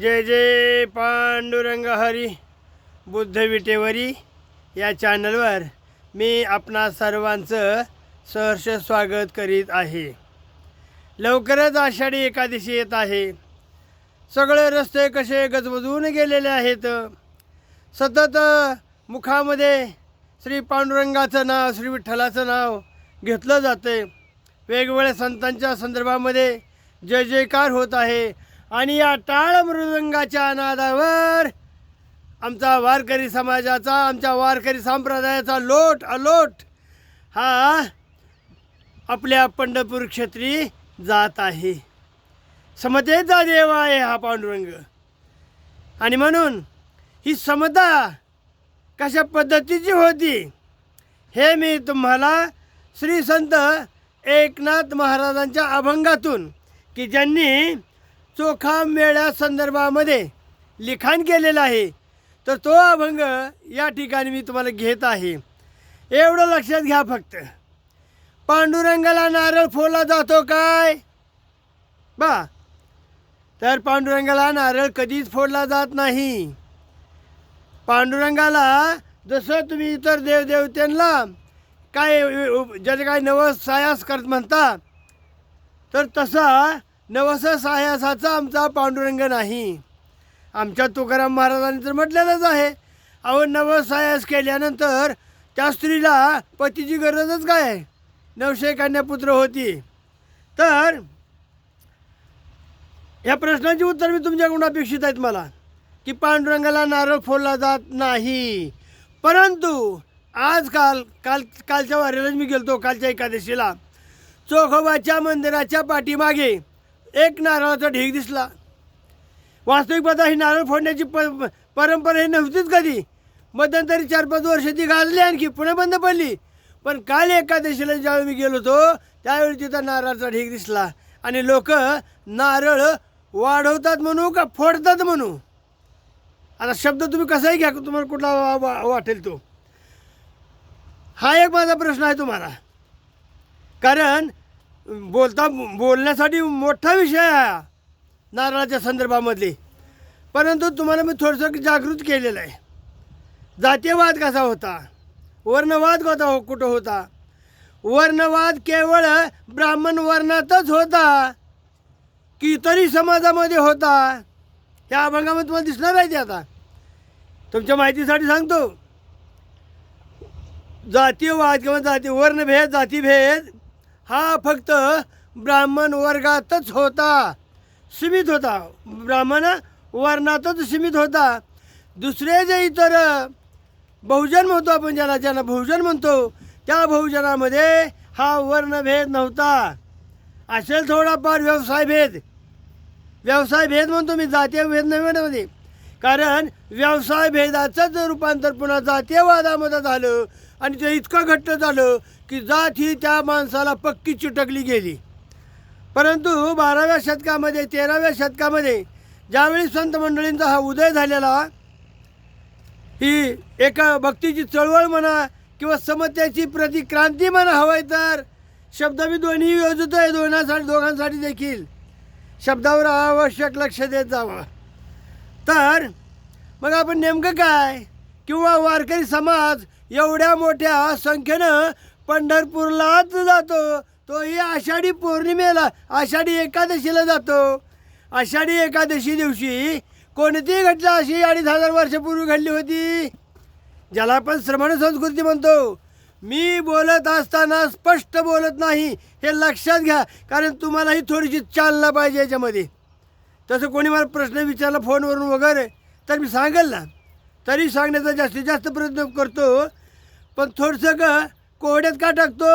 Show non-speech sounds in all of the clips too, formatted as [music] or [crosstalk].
जय जय पांडुरंग हरी बुद्ध विटेवरी या चॅनलवर मी आपणा सर्वांचं सहर्ष स्वागत करीत आहे. लवकरच आषाढी एकादशी येत आहे. सगळे रस्ते कसे गजबजून गेलेले आहेत. सतत मुखामध्ये श्री पांडुरंगाचं नाव श्री विठ्ठलाचं नाव घेतलं जाते वेगवेगळ्या संतांच्या संदर्भामध्ये जय जयकार होत आहे. आणि या टाळ मृदंगाच्या नादावर आमचा वारकरी समाजाचा आमच्या वारकरी संप्रदायाचा लोट अलोट हा आपल्या पंढरपूर क्षेत्री जात आहे. समतेचा देव आहे हा पांडुरंग. आणि म्हणून ही समता कशा पद्धतीची होती हे मी तुम्हाला श्री संत एकनाथ महाराजांच्या अभंगातून की ज्यांनी चोखा मेळ्या संदर्भामध्ये लिखाण केलेलं आहे. तर तो अभंग या ठिकाणी मी तुम्हाला घेत आहे. एवढं लक्षात घ्या फक्त. पांडुरंगाला नारळ फोडला जातो काय? बा. तर पांडुरंगाला नारळ कधीच फोडला जात नाही. पांडुरंगाला जसं तुम्ही इतर देवदेवत्यांना काय ज्याचे काय नवस सायास करत म्हणता तर तसा नवस सायासाचा आमचा पांडुरंग नाही. आमच्या तुकाराम महाराजांनी तर म्हटलेलंच आहे. अहो नवसायास केल्यानंतर त्या स्त्रीला पतीची गरजच काय? आहे नवशे कन्यापुत्र होती. तर या प्रश्नाची उत्तर मी तुमच्याकडून अपेक्षित आहेत मला की पांडुरंगाला नारळ फोडला जात नाही. परंतु आजकाल काल कालच्या वारीलाच मी गेलतो कालच्या एकादशीला. चोखोबाच्या मंदिराच्या पाठीमागे एक नारळाचा ढीग दिसला. वास्तविक ही नारळ फोडण्याची प परंपरा ही नव्हतीच कधी. मध्यंतरी चार पाच वर्ष ती गाजली आणखी पुन्हा बंद पडली. पण काल एकादशीला ज्यावेळी मी गेलो होतो त्यावेळी तिथं नारळाचा ढीग दिसला. आणि लोक नारळ वाढवतात म्हणू का फोडतात म्हणू? आता शब्द तुम्ही कसाही घ्या तुम्हाला कुठला वा- वा- वाटेल तो. हा एक माझा प्रश्न आहे तुम्हाला. कारण बोलता बोलण्यासाठी मोठा विषय आहे हा नारळाच्या संदर्भामधले. परंतु तुम्हाला मी थोडंसं जागृत केलेलं आहे. जातीयवाद कसा होता? वर्णवाद कसा हो कुठं होता? वर्णवाद केवळ ब्राह्मण वर्णातच होता की इतरही समाजामध्ये होता? ह्या अभंगामध्ये तुम्हाला दिसणार आहे ते आता. तुमच्या माहितीसाठी सांगतो. जातीयवाद किंवा जाती वर्णभेद जातीभेद हा फक्त ब्राह्मण वर्गातच होता. सीमित होता. ब्राह्मण वर्णातच सीमित होता. दुसरे जे इतर बहुजन म्हणतो आपण ज्याला ज्याला बहुजन म्हणतो त्या बहुजनामध्ये हा वर्णभेद नव्हता. असेल थोडाफार व्यवसाय भेद. व्यवसाय भेद म्हणतो मी जातीय भेद नव्हे कारण व्यवसाय भेदाचंच रूपांतर पुन्हा जातीयवादामध्ये झालं आणि ते इतकं घट्ट झालं की जात ही त्या माणसाला पक्की चिटकली गेली. परंतु बाराव्या शतकामध्ये तेराव्या शतकामध्ये ज्यावेळी संत मंडळींचा हा उदय झालेला ही एका भक्तीची चळवळ म्हणा किंवा समत्याची प्रतिक्रांती म्हणा हवंय तर शब्द मी दोन्ही योजतो आहे दोघांसाठी दोघांसाठी देखील. शब्दावर आवश्यक लक्ष देत जावं. तर मग आपण नेमकं काय? किंवा वारकरी समाज एवढ्या मोठ्या संख्येनं पंढरपूरलाच जातो. तोही आषाढी पौर्णिमेला आषाढी एकादशीला जातो. आषाढी एकादशी दिवशी कोणती घटना अशी अडीच हजार वर्षापूर्वी घडली होती. ज्याला आपण श्रमण संस्कृती म्हणतो. मी बोलत असताना स्पष्ट बोलत नाही हे लक्षात घ्या कारण तुम्हालाही थोडीशी चालना पाहिजे याच्यामध्ये. तसं कोणी मला प्रश्न विचारला फोनवरून वगैरे तर मी सांगेल ना. तरी सांगण्याचा जास्तीत जास्त प्रयत्न करतो. पण थोडंसं का कोड्यात का टाकतो?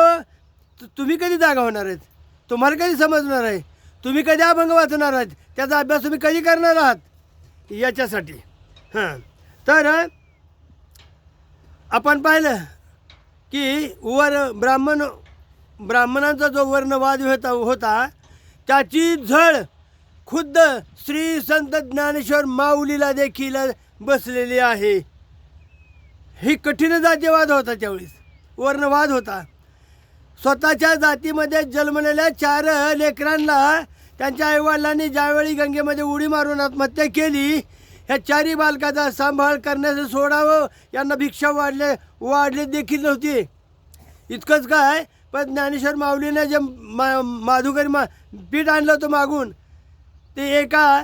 तुम्ही कधी जागा होणार आहेत? तुम्हाला कधी समजणार आहे? तुम्ही कधी अभंग वाचणार आहात? त्याचा अभ्यास तुम्ही कधी करणार आहात? याच्यासाठी. हां. तर आपण पाहिलं की वर ब्राह्मण ब्राह्मणांचा जो वर्णवाद होता होता त्याची झळ खुद्द श्री संत ज्ञानेश्वर माऊलीला देखील बसलेली आहे. ही कठीण जातीवाद होता त्यावेळेस. वर्णवाद होता. स्वतःच्या जातीमध्ये जन्मलेल्या चार लेकरांना त्यांच्या आईवडिलांनी ज्यावेळी गंगेमध्ये उडी मारून आत्महत्या केली ह्या चारी बालकाचा सांभाळ करण्याचं सोडावं यांना भिक्षा वाढले वाढले देखील नव्हती. इतकंच काय पण ज्ञानेश्वर माऊलीने जे मा माधुकरी मा पीठ आणलं होतं मागून ते एका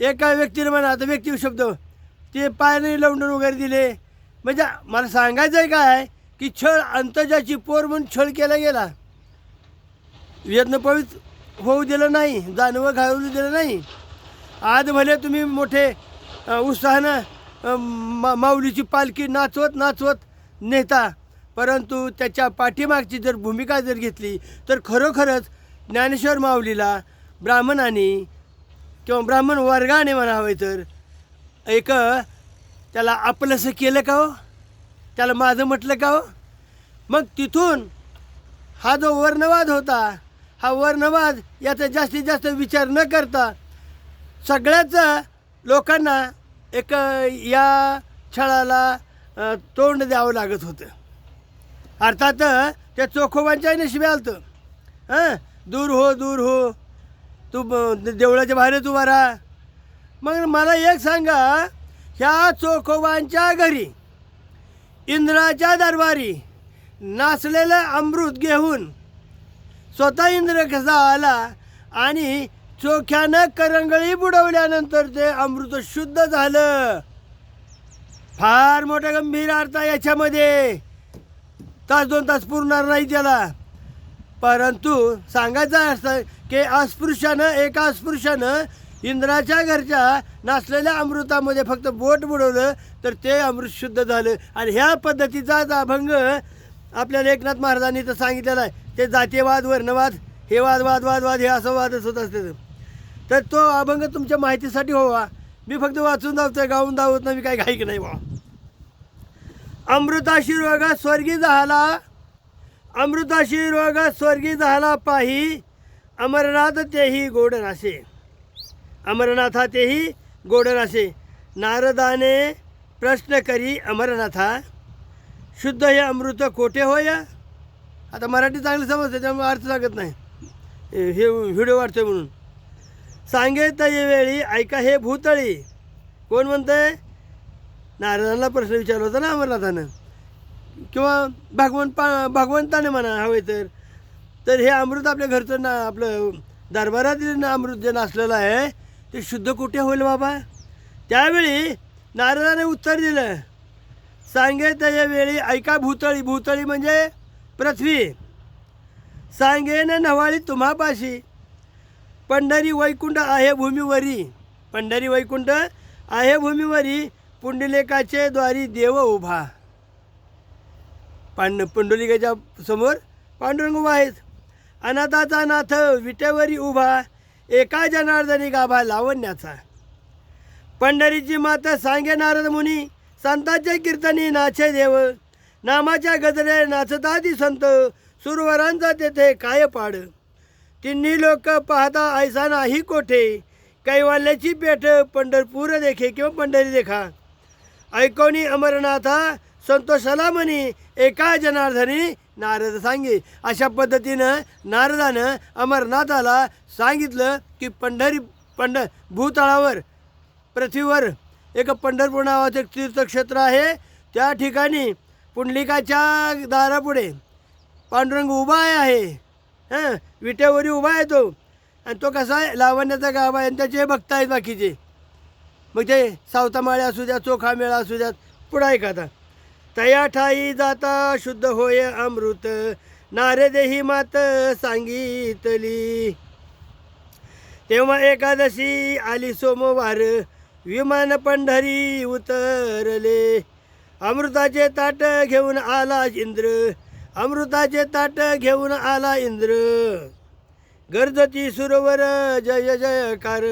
एका व्यक्तीने म्हणा आता व्यक्ती शब्द ते पायाने लवंडून वगैरे दिले. म्हणजे मला सांगायचं आहे काय की छळ अंतजाची पोर म्हणून छळ केला गेला. यज्ञपवित होऊ दिलं नाही जानवं घालू दिलं नाही. आज भले तुम्ही मोठे उत्साहानं मा माऊलीची पालखी नाचवत नाचवत नेता परंतु त्याच्या पाठीमागची जर भूमिका जर घेतली तर खरोखरच ज्ञानेश्वर माऊलीला ब्राह्मणाने किंवा ब्राह्मण वर्गाने म्हणावे तर एक त्याला आपलंसं केलं का हो? त्याला माझं म्हटलं का हो? मग तिथून हा जो वर्णवाद होता हा वर्णवाद याचा जास्तीत जास्त विचार न करता सगळ्याच लोकांना एक या छळाला तोंड द्यावं लागत होतं. अर्थात त्या चोखोबांच्या नशिबी आलतं. हां दूर हो दूर हो तू ब- देवळाच्या बाहेरच उभा राहा. मग मला एक सांगा ह्या चोखोबांच्या घरी इंद्राच्या दरबारी नाचलेलं अमृत घेऊन स्वतः इंद्र कसा आला आणि चोख्यानं करंगळी बुडवल्यानंतर ते अमृत शुद्ध झालं. फार मोठा गंभीर अर्थ आहे याच्यामध्ये. तास दोन तास पुरणार नाही त्याला. परंतु सांगायचं असतं की अस्पृश्यानं एका अस्पृश्यानं इंद्राच्या घरच्या नाचलेल्या अमृतामध्ये फक्त बोट बुडवलं तर ते अमृत शुद्ध झालं. आणि ह्या पद्धतीचाच अभंग आपल्याला एकनाथ महाराजांनी तर सांगितलेला आहे. ते जातीयवाद वर्णवाद हे वाद वाद वाद वाद हे असं वादच होत असते. तर तो अभंग तुमच्या माहितीसाठी होवा मी फक्त वाचून धावतोय गाऊन धावत नाही मी काही घाईक नाही वा अमृताशी रोग स्वर्गी झाला. अमृताशी रोग स्वर्गी झाला पाही. अमरनाथ तेही गोड नासे. अमरनाथा तेही गोड नारदाने प्रश्न करी अमरनाथा शुद्ध हे अमृत कोठे होय आता मराठी चांगलं समजते त्यामुळे अर्थ सांगत नाही. हे व्हिडिओ वाढतोय म्हणून. सांगेत वेळी ऐका हे भूतळी. कोण म्हणतंय? नारदांना प्रश्न विचारला होता ना अमरनाथानं. किंवा भगवंत पा भगवंताने म्हणा हवे तर. तर हे अमृत आपल्या घरचं ना आपलं दरबारातील ना अमृत जे नाचलेलं आहे ते शुद्ध कुठे होईल बाबा? त्यावेळी नारदाने उत्तर दिलं. सांगे त्याच्या वेळी ऐका भूतळी भूतळी म्हणजे पृथ्वी. सांगेन नवाळी तुम्हापाशी. पंढरी वैकुंठ आहे भूमीवरी. पंढरी वैकुंठ आहे भूमीवरी पुंडलिकाचे द्वारी देव उभा. पांड पुंडलिकाच्या समोर पांडुरंग उभा आहेत. अनाथाचा नाथ विटेवरी उभा. एका जनार्दनी गाभा लावण्याचा. पंढरीची माता सांगे नारद मुनी संतांच्या कीर्तनी नाचे देव नामाच्या गजरे नाचताती संत सुरवरांचा तेथे काय पाड तिन्ही लोक पाहता ऐसा नाही कोठे कैवाल्याची पेठ पंढरपूर देखे किंवा पंढरी देखा. ऐकोनी अमरनाथा संतोषाला म्हणी एका जनार्दनी नारद सांगे. अशा पद्धतीनं नारदानं अमरनाथाला सांगितलं की पंढरी पंढ भूतळावर पृथ्वीवर एक पंढरपूर नावाचं एक तीर्थक्षेत्र आहे. त्या ठिकाणी पुंडलिकाच्या दारापुढे पांडुरंग उभा आहे. हां विटेवरी उभा आहे तो. आणि तो कसा आहे? लावण्याचा गाव आहे आणि त्याचे भक्त आहेत बाकीचे. मग ते सावतामाळे असू द्या चोखामेळा असू द्यात पुढं एखादा तया ठाई जाता शुद्ध होय अमृत नारे मात सांगितली. तेव्हा एकादशी आली सोमवार विमान पंढरी उतरले. अमृताचे ताट घेऊन आला इंद्र अमृताचे ताट घेऊन आला इंद्र. गर्जती सुरोवर जय जयकार.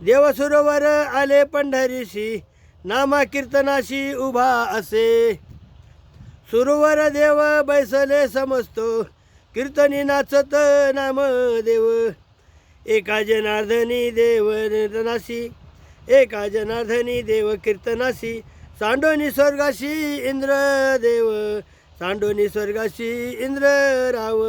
देव सरोवर आले पंढरीशी नामा कीर्तनाशी उभा असे. सुरवर देव बैसले समजतो कीर्तनी नाचत नाम देव एका जनार्दनी देव कीर्तनाशी एका जनार्दनी देव कीर्तनाशी सांडोनी स्वर्गाशी इंद्र देव सांडोनी स्वर्गाशी इंद्र राव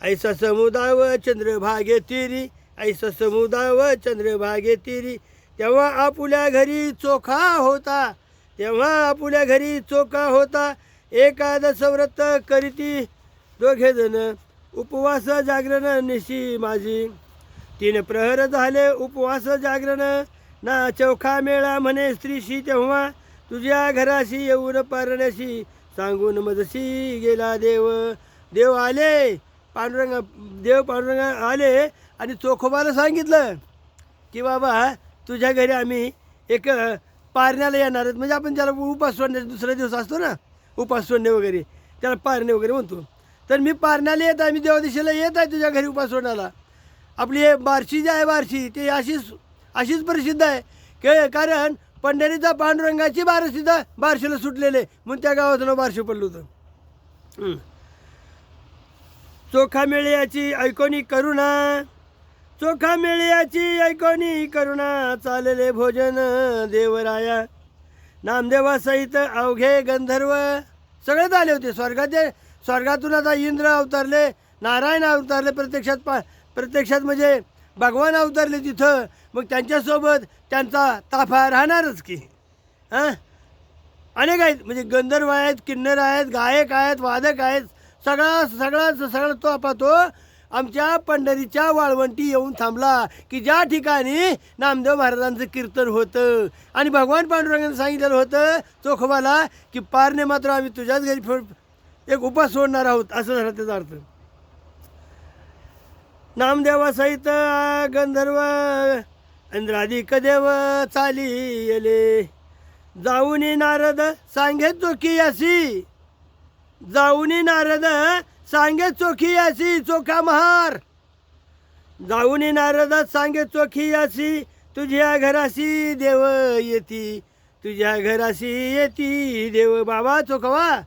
ऐसा समुदाव चंद्रभागे तिरी ऐसा समुदाव चंद्रभागे तिरी तेव्हा आपुल्या घरी चोखा होता. तेव्हा आपुल्या घरी चोखा होता. एकादश व्रत करीती दोघे जण उपवास जागरण निशी माझी तीन प्रहर झाले उपवास जागरण. ना चौखा मेळा म्हणे स्त्रीशी तेव्हा. तुझ्या घराशी येऊन पारण्याशी सांगून मजशी गेला देव. देव आले पांडुरंग देव पांडुरंग आले आणि चोखोबाला सांगितलं की बाबा तुझ्या घरी आम्ही एक पारण्याला येणार आहेत. म्हणजे आपण ज्याला उपास सोडणे दुसरा दिवस असतो ना उपास सोडणे वगैरे त्याला पारणे वगैरे म्हणतो. तर मी पारण्याला येत आहे मी देवादिशेला येत आहे तुझ्या घरी उपास सोडण्याला. आपली हे बार्शी जी आहे बार्शी ती अशीच अशीच प्रसिद्ध आहे. के कारण पंढरीचा पांडुरंगाची बारसीदा बारशीला सुटलेले म्हणून त्या गावाचं नाव बारशी पडलं होतं. हं. चोखा मेळ्याची ऐकोनी करुणा. चोखा मेळ्याची ऐकोनी करुणा चालले भोजन देवराया. नामदेवा सहित अवघे गंधर्व. सगळेच आले होते. स्वर्गाचे स्वर्गातून आता इंद्र अवतरले नारायण अवतरले प्रत्यक्षात पा प्रत्यक्षात म्हणजे भगवान अवतरले तिथं. मग त्यांच्यासोबत त्यांचा ताफा राहणारच की. हां? अनेक आहेत. म्हणजे गंधर्व आहेत किन्नर आहेत गायक आहेत वादक आहेत. सगळा सगळा सगळा तो आपा तो आमच्या पंढरीच्या वाळवंटी येऊन थांबला की ज्या ठिकाणी नामदेव महाराजांचं कीर्तन होतं आणि भगवान पांडुरंगाने सांगितलेलं होतं चोखोबाला की पारणे मात्र आम्ही तुझ्याच घरी फो एक उपास सोडणार आहोत असं झालं त्याचा अर्थ. नामदेवासहित गंधर्व इंद्राधिक देव चाली येले. जाऊनी नारद सांगे चोखी अशी जाऊनी नारद सांगे चोखी अशी चोखा महार. जाऊनी नारदात सांगे चोखी अशी तुझ्या घराशी देव येती. तुझ्या घराशी येती देव बाबा चोखवा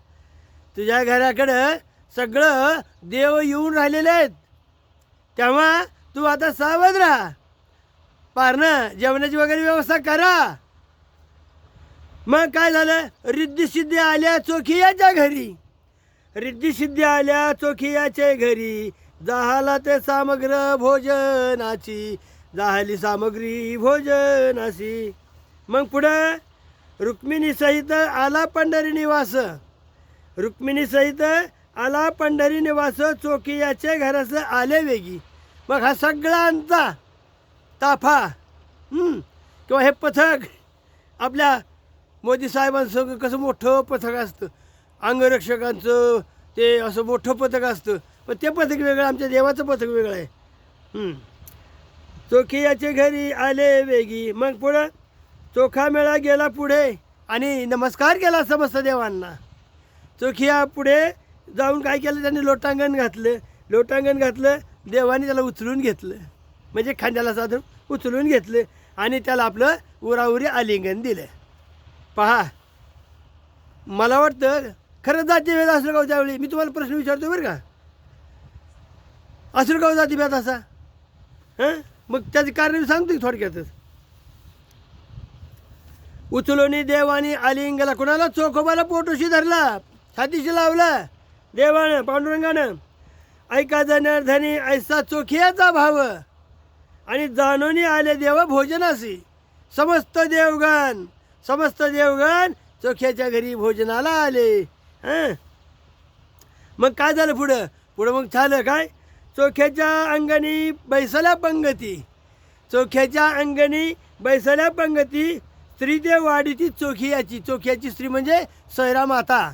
तुझ्या घराकडं सगळं देव येऊन राहिलेले आहेत. तेव्हा तू आता सावध राहा. पारणं जेवणाची वगैरे व्यवस्था करा. मग काय झालं? रिद्धी सिद्धी आल्या चोखी याच्या घरी. रिद्धिसिद्धी आल्या चोखियाच्या घरी. जाहाला ते सामग्र भोजनाची. जाहली सामग्री भोजनाची. मग पुढं रुक्मिणी सहित आला पंढरी निवास. रुक्मिणी सहित आला पंढरी निवास. चोखियाच्या घरास आले वेगी. मग हा सगळ्यांचा ताफा किंवा हे पथक आपल्या मोदी साहेबांचं कसं मोठं पथक असतं. अंगरक्षकांचं ते असं मोठं पथक असतं. पण ते पथक वेगळं आमच्या देवाचं पथक वेगळं आहे. चोखियाचे चोखियाच्या घरी आले वेगी. मग पुढं चोखा मेळा गेला पुढे आणि नमस्कार केला समस्त देवांना. चोखिया पुढे जाऊन काय केलं? त्यांनी लोटांगण घातलं. लोटांगण घातलं देवाने त्याला उचलून घेतलं. म्हणजे खांद्याला साधून उचलून घेतलं आणि त्याला आपलं उराउरी आलिंगन दिलं. पहा. मला वाटतं खरंच जाती भेद असलं का हो त्यावेळी? मी तुम्हाला प्रश्न विचारतो बरं का. असलं का हो जाती भेद असा? हां? मग त्याचं कारण सांगतो की थोडक्यातच. उचलोनी देवानी आलिंगला कोणाला चोखोबाला पोटोशी धरला? छातीशी लावला? देवानं पांडुरंगानं. ऐका जनार्धनी ऐसा चोखियाचा भाव. आणि जाणून आले देव भोजनासी समस्त देवगण समस्त देवगण चोख्याच्या घरी भोजनाला आले. हं. मग काय झालं पुढं? पुढं मग झालं काय? चोख्याच्या अंगणी बैसल्या पंगती. चोख्याच्या अंगणी बैसल्या पंगती. स्त्री ते वाढीची चोखियाची चोखियाची स्त्री म्हणजे सैरा माता.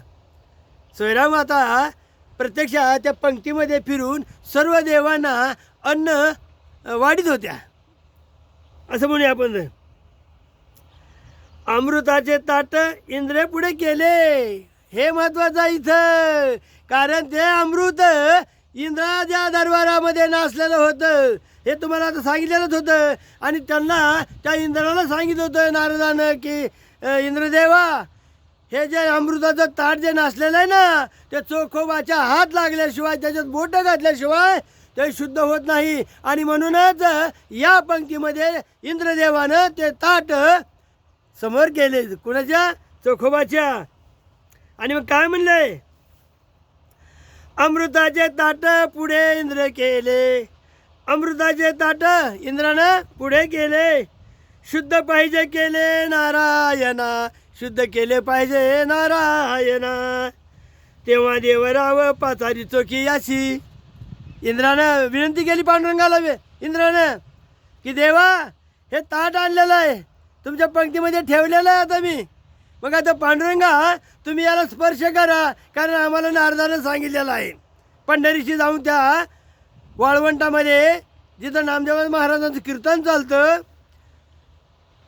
सैरा माता प्रत्यक्ष त्या पंक्तीमध्ये फिरून सर्व देवांना अन्न वाढीत होत्या. असं म्हणूया आपण. अमृताचे ताट इंद्रे पुढे केले. हे महत्वाचं इथं. कारण ते अमृत इंद्राच्या दरबारामध्ये नाचलेलं होतं. हे तुम्हाला आता सांगितलेलंच होतं. आणि त्यांना त्या इंद्राला सांगितलं होतं नारदानं की इंद्रदेवा हे जे अमृताचं ताट जे नाचलेलं आहे ना ते चोखोबाच्या हात लागल्याशिवाय त्याच्यात बोटं घातल्याशिवाय ते शुद्ध होत नाही. आणि म्हणूनच या पंक्तीमध्ये इंद्रदेवानं ते ताट समोर केले कुणाच्या? चोखोबाच्या. आणि मग काय म्हणलंय? अमृताचे ताट पुढे इंद्र केले. अमृताचे ताट इंद्रानं पुढे केले. शुद्ध पाहिजे केले नारायणा. शुद्ध केले पाहिजे नारायणा. तेव्हा देवराव पाचारी चोखी याशी. इंद्रानं विनंती केली पांडुरंगाला इंद्रानं की देवा हे ताट आणलेलं आहे. तुमच्या पंक्तीमध्ये ठेवलेलं आहे आता मी. मग आता पांडुरंगा तुम्ही याला स्पर्श करा कारण आम्हाला नारदानं सांगितलेलं आहे. पंढरीशी जाऊन त्या वाळवंटामध्ये जिथं नामदेव महाराजांचं कीर्तन चालतं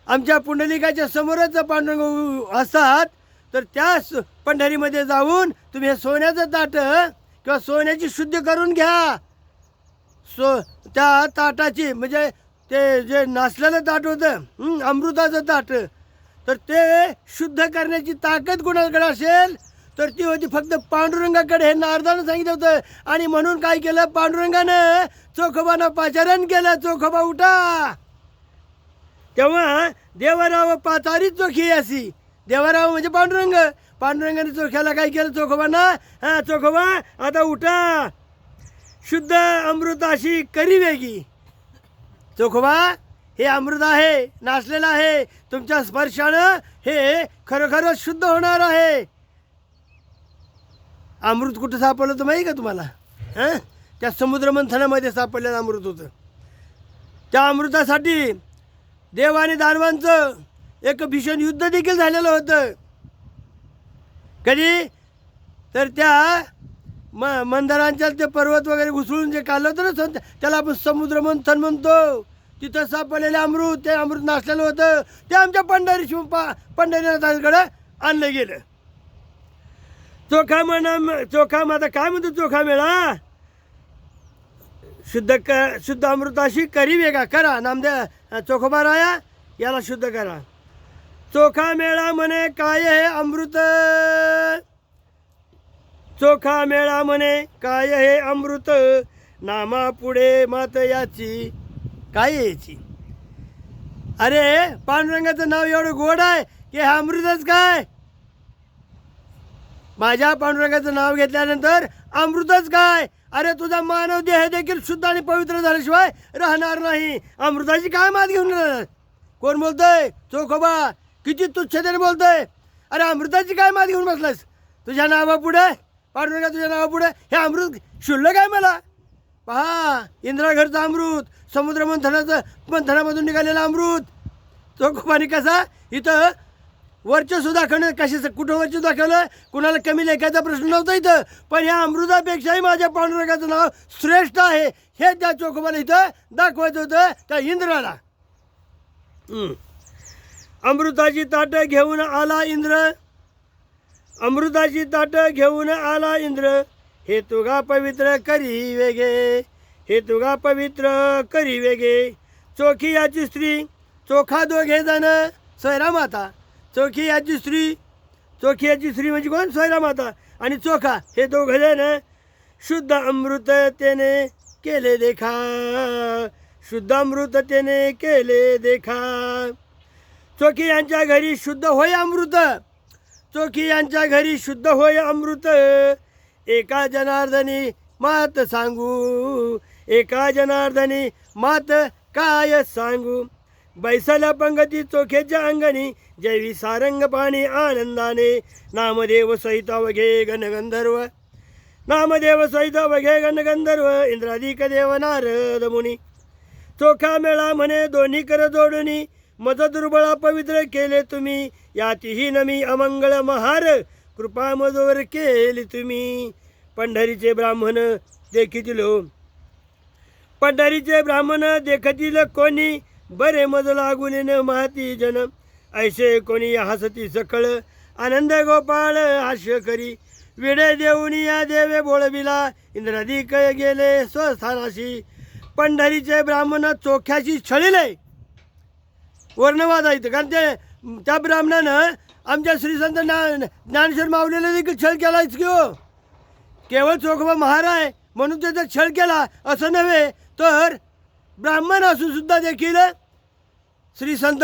आमच्या पुंडलिकाच्या समोरच पांडुरंग असतात. तर त्या पंढरीमध्ये जाऊन तुम्ही हे सोन्याचं ताट किंवा सोन्याची शुद्ध करून घ्या. सो त्या ताटाची म्हणजे ते जे नाचलेलं ताट होतं अमृताचं ताट तर ते शुद्ध करण्याची ताकद कोणाकडे असेल? तर ती होती फक्त पांडुरंगाकडे हे नारदानं सांगितलं होतं. आणि म्हणून काय केलं? पांडुरंगानं चोखोबानं पाचारण केलं. चोखोबा उठा. तेव्हा देवराव पाचारी चोखी अशी. देवराव म्हणजे पांडुरंग. पांडुरंगाने चोख्याला काय केलं? चोखोबांना? हा चोखोबा आता उठा. शुद्ध अमृताशी करी वेगी. चोखोबा हे अमृत आहे नाचलेलं आहे. तुमच्या स्पर्शानं हे खरोखरच शुद्ध होणार आहे. अमृत कुठं सापडलं तर माहिती का तुम्हाला? हां? त्या समुद्रमंथनामध्ये सापडलेलं अमृत होतं. त्या अमृतासाठी देव आणि दानवांचं एक भीषण युद्ध देखील झालेलं होतं. कधी? तर त्या म मंदिरांच्या ते पर्वत वगैरे घुसळून जे काढलं होतं ना त्याला आपण समुद्रमंथन म्हणतो. तिथं सापडलेले अमृत ते अमृत नाचलेलं होतं. ते आमच्या पंढरी शिव पा पंढरीनाथाकडं आणलं गेलं. चोखा म्हणा चोखा माझा काय म्हणतो चोखा मेळा शुद्ध क शुद्ध अमृताशी करी वेगा करा. नामदेव चोखोबा राया याला शुद्ध करा. चोखा मेळा म्हणे काय हे अमृत? चोखा मेळा म्हणे काय हे अमृत? नामा पुढे मात याची काय याची? अरे पांडुरंगाचं नाव एवढं गोड आहे की हे अमृतच काय? माझ्या पांडुरंगाचं नाव घेतल्यानंतर अमृतच काय? अरे तुझा मानव देह देखील शुद्ध आणि पवित्र झाल्याशिवाय राहणार नाही. अमृताची काय मात घेऊन कोण बोलतोय? चोखोबा किती तुच्छतेने बोलतोय. अरे अमृताची काय मात घेऊन बसलास? तुझ्या नावापुढे पांडुरंगा तुझ्या नावापुढे हे अमृत शुल्ल काय मला. पहा इंद्राघरचं अमृत समुद्र मंथनाचं मंथनामधून निघालेलं अमृत. चोखोबाने कसा? इथं वर्चस्व दाखवणं कशाचं कुठं वर्चस्व दाखवलं कुणाला कमी लेखायचा प्रश्न नव्हता इथं. पण ह्या अमृतापेक्षाही माझ्या पांडुरंगाचं नाव श्रेष्ठ आहे. हे त्या चोखोबाला इथं दाखवायचं होतं त्या इंद्राला. अमृताची ताटं घेऊन आला इंद्र. अमृताची ताटं घेऊन आला इंद्र. हे तुगा पवित्र करी वेगे हे तुगा पवित्र करी वेगे चोखी याची स्त्री चोखा दोघे जण सोयरा माता. चोखी याची स्त्री चोखी याची स्त्री म्हणजे कोण? सोयरा माता. आणि चोखा हे दोघं जण शुद्ध अमृत त्याने केले देखा. शुद्ध अमृत त्याने केले देखा. चोखी यांच्या घरी शुद्ध होय अमृत. चोखी यांच्या घरी शुद्ध होय अमृत. एका जनार्दनी मात सांगू. एका जनार्दनी मात काय सांगू? बैसला पंगती चोखेच्या अंगणी जैवी सारंग पाणी आनंदाने. नामदेव सहित अवघे गणगंधर्व नामदेव सहित अवघे गणगंधर्व इंद्राधिक देव नारद मुनी. चोखा मेळा म्हणे दोन्ही कर जोडूनी मज दुर्बळा पवित्र केले तुम्ही यातीही नमी अमंगळ महार. कृपा मजोवर केली तुम्ही. पंढरीचे ब्राह्मण देखील हो. पंढरीचे ब्राह्मण देखतील कोणी बरे मज लागून न माती जन. ऐसे कोणी हसती सकळ आनंद गोपाळ हास्य करी. विडे देऊन या देवे बोळविला इंद्राधिक गेले स्वस्थानाशी. पंढरीचे ब्राह्मण चोख्याशी छळिले. वर्णवाद आहेत कारण ते त्या ब्राह्मणानं आमच्या श्रीसंत संत ज्ञानेश्वर माऊलीला देखील छळ केलाच की हो. केवळ चोखोबा महाराय म्हणून त्याचा छळ केला असं नव्हे तर ब्राह्मण असून सुद्धा देखील श्रीसंत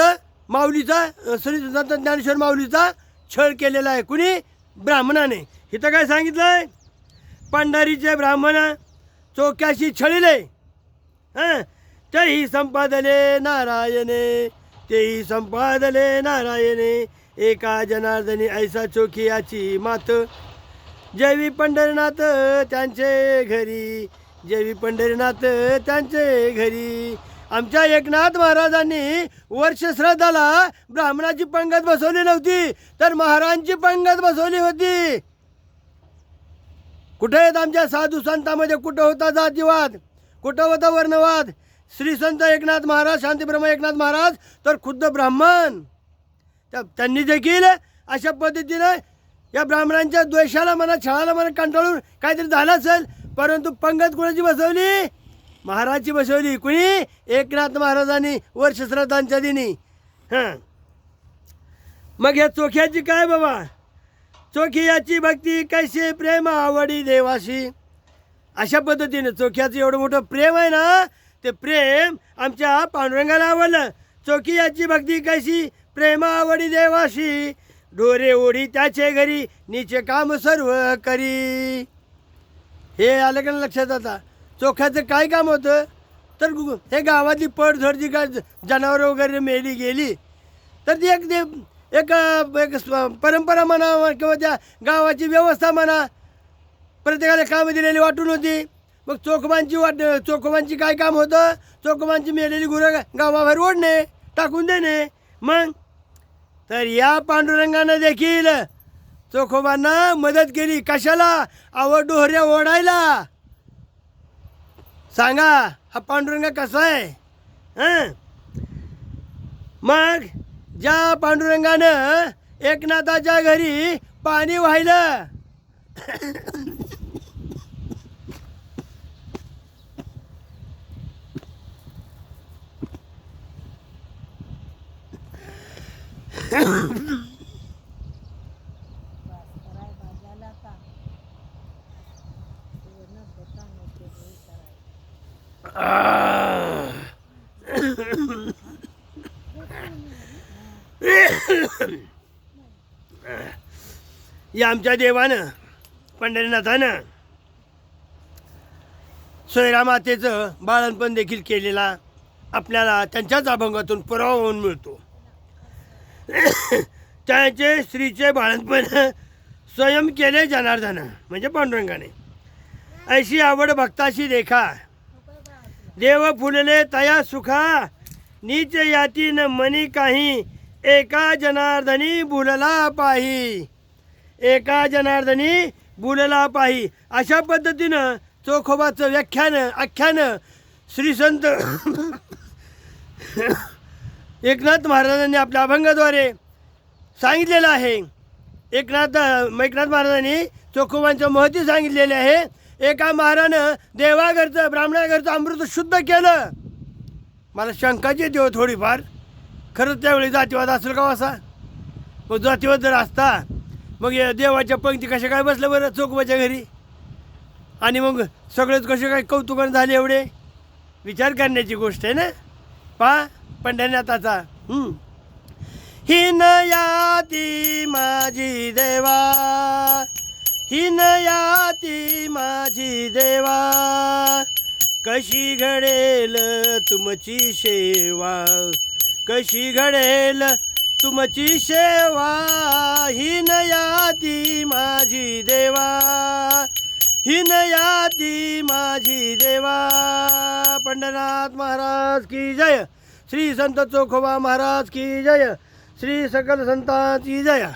माऊलीचा श्री संत ज्ञानेश्वर माऊलीचा छळ केलेला आहे. कुणी? ब्राह्मणाने. इथं काय सांगितलं आहे पंढरीचे ब्राह्मण चोक्याशी छळिले. हां? तेही संपादले नारायणे तेही संपादले नारायणे. एका जनार्दनी ऐसा चोखियाची मात. जैवी पंढरीनाथ त्यांचे घरी. जैवी पंढरीनाथ त्यांचे घरी. आमच्या एकनाथ महाराजांनी वर्ष श्रद्धाला ब्राह्मणाची पंगत बसवली नव्हती तर महाराजांची पंगत बसवली होती. कुठे आहेत आमच्या साधू संतांमध्ये? कुठं होता जातीवाद? कुठं होता वर्णवाद? श्री संत एकनाथ महाराज शांतीब्रह्म एकनाथ महाराज तर खुद्द ब्राह्मण. त्या- त्यांनी देखील अशा पद्धतीनं या ब्राह्मणांच्या द्वेषाला म्हणा छळाला म्हणा कंटाळून काहीतरी झालं असेल परंतु पंगत कुणाची बसवली? महाराजची बसवली. कुणी? एकनाथ महाराजांनी वर्ष श्राद्धांच्या दिनी. हां. मग या चोख्याची काय बाबा? चोखियाची भक्ती कैसे प्रेम आवडी देवाशी? अशा पद्धतीने चोख्याचं एवढं मोठं प्रेम आहे ना ते प्रेम आमच्या पांडुरंगाला आवडलं. चोखियाची भक्ती कैशी प्रेमावडी देवाशी डोरे ओढी त्याचे घरी नीचे काम सर्व करी. हे आलं का लक्षात आता? चोख्याचं काय काम होतं? तर हे गावातली पडझड जी काय जनावरं वगैरे मेली गेली तर ती एक ते एक एक परंपरा म्हणा किंवा त्या गावाची व्यवस्था म्हणा प्रत्येकाला कामं दिलेली वाटून होती. मग चोखबांची वाट चोखबांची काय काम होतं? चोखबांची मेलेली गुरं गावाबाहेर ओढणे टाकून देणे. मग तर या पांडुरंगानं देखील चोखोबांना मदत केली. कशाला? आवड डोहऱ्या ओढायला. सांगा हा पांडुरंग कसा आहे? हं? मग ज्या पांडुरंगानं एकनाथाच्या घरी पाणी वाहिलं [coughs] या आमच्या देवानं पंढरीनाथानं सोयरामातेचं बाळणपण देखील केलेला आपल्याला त्यांच्याच अभंगातून पुरावा होऊन मिळतो. त्याचे स्त्रीचे बाळंतपण स्वयं केले जनार्दन म्हणजे पांडुरंगाने. ऐशी आवड भक्ताशी देखा देव फुलले तया सुखा. नीच याती न मनी काही. एका जनार्दनी भुलला पाही. एका जनार्दनी भुलला पाही. अशा पद्धतीनं चोखोबाचं व्याख्यान आख्यान श्रीसंत एकनाथ महाराजांनी आपल्या अभंगाद्वारे सांगितलेलं आहे. एकनाथ एकनाथ महाराजांनी चोखोबांचं महत्त्व सांगितलेले आहे. एका महारानं देवाघरचं ब्राह्मणाघरचं अमृत शुद्ध केलं. मला शंकाची देव हो थोडीफार. खरंच त्यावेळी जातीवाद असेल का हो असा? मग जातीवाद जर असता मग या देवाच्या पंक्ती कशा काय बसलं बरं चोखोबाच्या घरी? आणि मग सगळेच कसे काय कौतुकानं झाले एवढे? विचार करण्याची गोष्ट आहे ना? पा पंढरनाथाचा. हं. हिन याती माझी देवा. हिन याती माझी देवा. कशी घडेल तुमची सेवा? कशी घडेल तुमची सेवा? हिन याती माझी देवा. हिन याती माझी देवा. पंढरनाथ महाराज की जय. श्री संत चोखोबा महाराज की जय श्री सकल संतांची जय